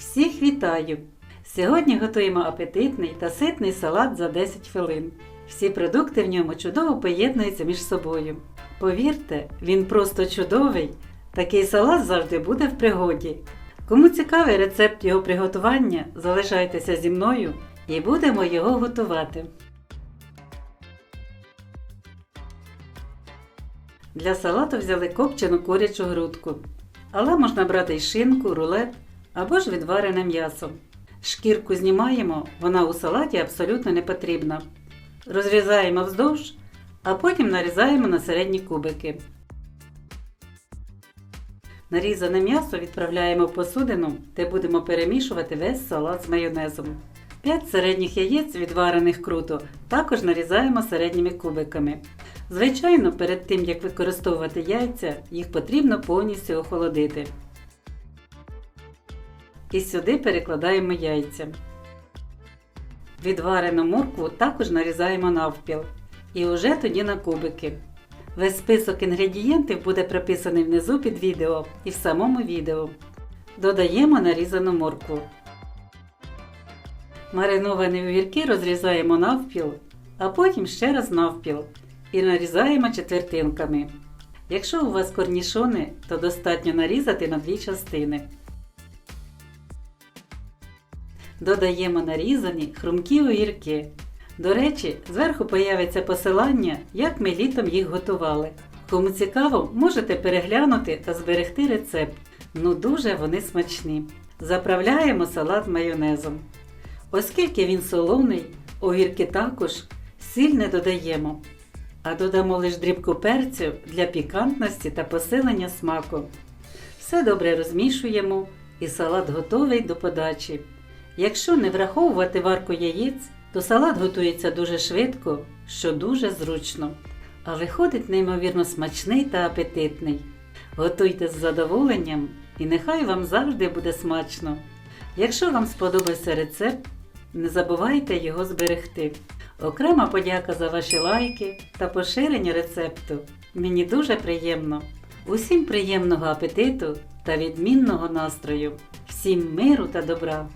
Всіх вітаю! Сьогодні готуємо апетитний та ситний салат за 10 хвилин. Всі продукти в ньому чудово поєднуються між собою. Повірте, він просто чудовий. Такий салат завжди буде в пригоді. Кому цікавий рецепт його приготування, залишайтеся зі мною і будемо його готувати. Для салату взяли копчену курячу грудку, але можна брати й шинку, рулет або ж відварене м'ясо. Шкірку знімаємо, вона у салаті абсолютно не потрібна. Розрізаємо вздовж, а потім нарізаємо на середні кубики. Нарізане м'ясо відправляємо в посудину, де будемо перемішувати весь салат з майонезом. 5 середніх яєць, відварених круто, також нарізаємо середніми кубиками. Звичайно, перед тим як використовувати яйця, їх потрібно повністю охолодити. І сюди перекладаємо яйця. Відварену моркву також нарізаємо навпіл. І уже тоді на кубики. Весь список інгредієнтів буде прописаний внизу під відео і в самому відео. Додаємо нарізану моркву. Мариновані огірки розрізаємо навпіл, а потім ще раз навпіл і нарізаємо четвертинками. Якщо у вас корнішони, то достатньо нарізати на дві частини. Додаємо нарізані хрумкі огірки. До речі, зверху появиться посилання, як ми літом їх готували. Кому цікаво, можете переглянути та зберегти рецепт. Ну дуже вони смачні. Заправляємо салат майонезом. Оскільки він солоний, огірки також сіль не додаємо, а додамо лише дрібку перцю для пікантності та посилення смаку. Все добре розмішуємо і салат готовий до подачі. Якщо не враховувати варку яєць, то салат готується дуже швидко, що дуже зручно. А виходить неймовірно смачний та апетитний. Готуйте з задоволенням і нехай вам завжди буде смачно. Якщо вам сподобався рецепт, не забувайте його зберегти. Окрема подяка за ваші лайки та поширення рецепту. Мені дуже приємно. Усім приємного апетиту та відмінного настрою. Всім миру та добра!